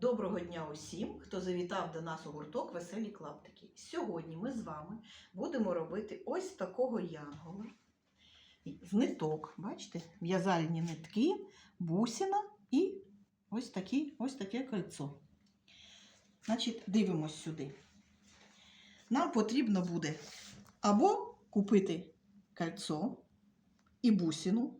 Доброго дня усім, хто завітав до нас у гурток Веселі клаптики. Сьогодні ми з вами будемо робити ось такого янгола з ниток. Бачите, в'язальні нитки, бусина і ось, такі, ось таке кольцо. Значить, дивимось сюди. Нам потрібно буде або купити кольцо і бусину,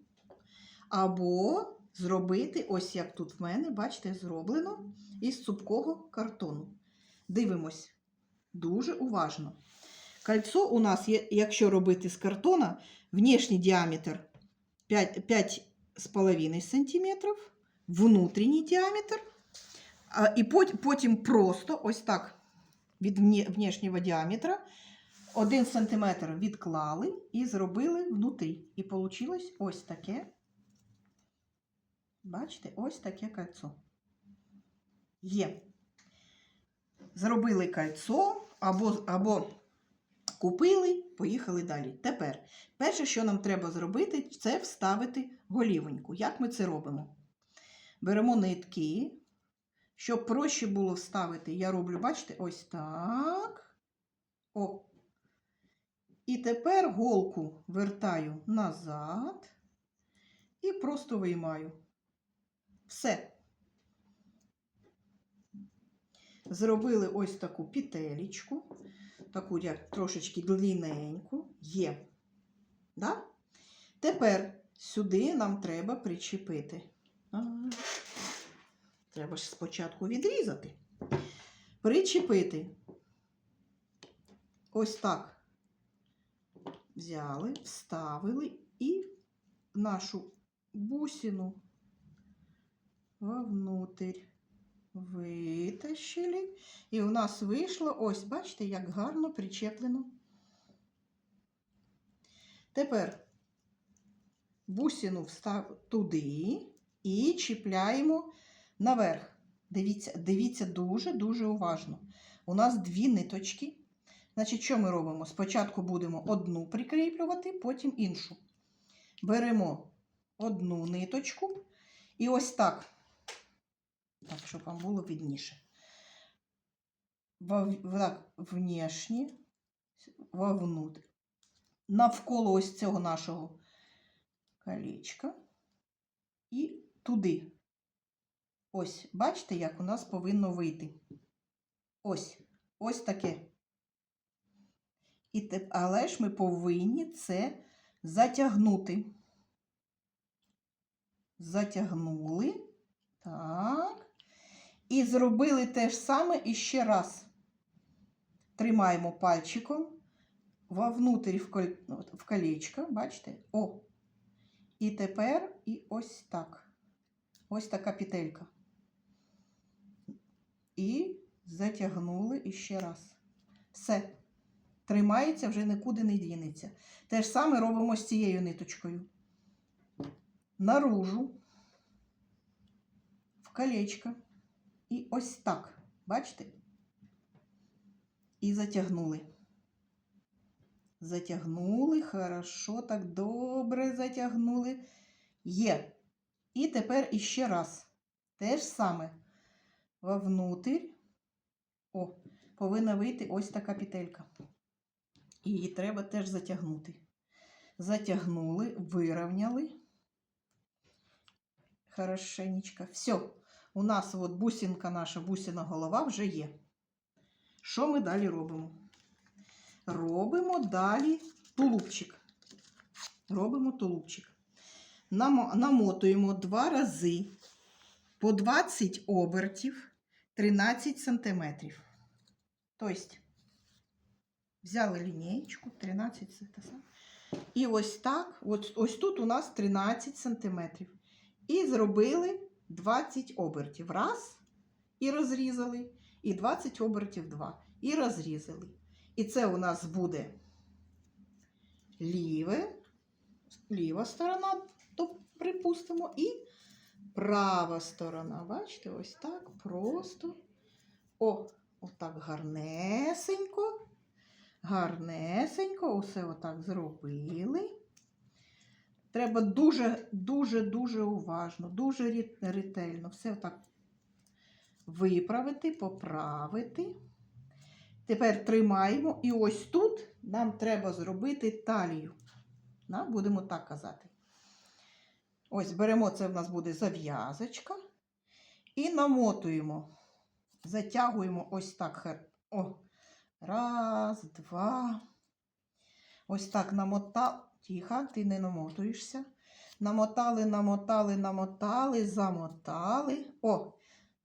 або зробити, ось як тут в мене, бачите, зроблено із цупкого картону. Дивимось дуже уважно. Кольцо у нас, є, якщо робити з картона, внешній діаметр 5,5 см, внутрішній діаметр, і потім просто ось так від внешнього діаметра 1 см відклали і зробили внутрі. І вийшло ось таке. Бачите, ось таке кольцо. Є. Зробили кольцо або, або купили, поїхали далі. Тепер, перше, що нам треба зробити, це вставити голівоньку. Як ми це робимо? Беремо нитки. Щоб проще було вставити, я роблю, бачите, ось так. О. І тепер голку вертаю назад і просто виймаю. Все. Зробили ось таку петелечку, таку як трошечки длинненьку. Є. Да? Тепер сюди нам треба причепити. Треба ж спочатку відрізати. Причепити. Ось так. Взяли, вставили і нашу бусину вовнутрь витащили. І у нас вийшло, ось, бачите, як гарно причеплено. Тепер бусину встав туди і чіпляємо наверх. Дивіться, дивіться дуже-дуже уважно. У нас дві ниточки. Значить, що ми робимо? Спочатку будемо одну прикріплювати, потім іншу. Беремо одну ниточку і ось так. Так, щоб вам було видніше. Внешні, вовнутрь. Навколо ось цього нашого колечка. І туди. Ось, бачите, як у нас повинно вийти. Ось, ось таке. І але ж ми повинні це затягнути. Затягнули. Так. І зробили те ж саме іще раз. Тримаємо пальчиком вовнутрь в, коль... в колечко, бачите? О! І тепер і ось так. Ось така петелька. І затягнули іще раз. Все. Тримається, вже нікуди не дінеться. Те ж саме робимо з цією ниточкою. Наружу, в колечко. І ось так. Бачите? І затягнули. Затягнули, хорошо, так добре затягнули. Є. І тепер іще раз. Те ж саме. Вовнутрь. О, повинна вийти ось така петелька. І її треба теж затягнути. Затягнули, вирівняли. Хорошенечко. Все. У нас от бусинка наша, бусина голова вже є. Що ми далі робимо? Робимо далі тулубчик. Робимо тулубчик. Намотуємо два рази по 20 обертів 13 сантиметрів. Тобто, взяли лінієчку 13 сантиметрів. І ось так, ось, ось тут у нас 13 сантиметрів. І зробили 20 обертів. Раз, і розрізали. І 20 обертів два. І розрізали. І це у нас буде ліве, ліва сторона, то припустимо, і права сторона. Бачите, ось так просто. О, отак гарнесенько. Гарнесенько, усе отак зробили. Треба дуже, дуже, дуже уважно, дуже ретельно. Все отак виправити, поправити. Тепер тримаємо. І ось тут нам треба зробити талію. Да, будемо так казати. Ось беремо, це в нас буде зав'язочка. І намотуємо. Затягуємо ось так. О. Раз, два. Ось так намотав. Тихо, ти не намотуєшся. Намотали, намотали, намотали, замотали. О,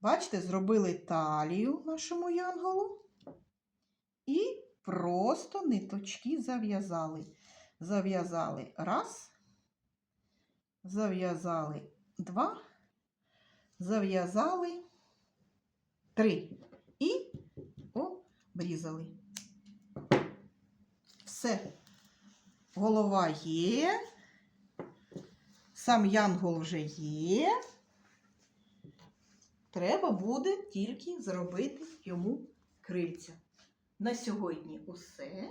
бачите, зробили талію нашому янголу. І просто ниточки зав'язали. Зав'язали раз, зав'язали два, зав'язали три. І обрізали. Все. Голова є. Сам янгол вже є. Треба буде тільки зробити йому крильця. На сьогодні усе.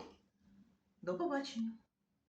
До побачення.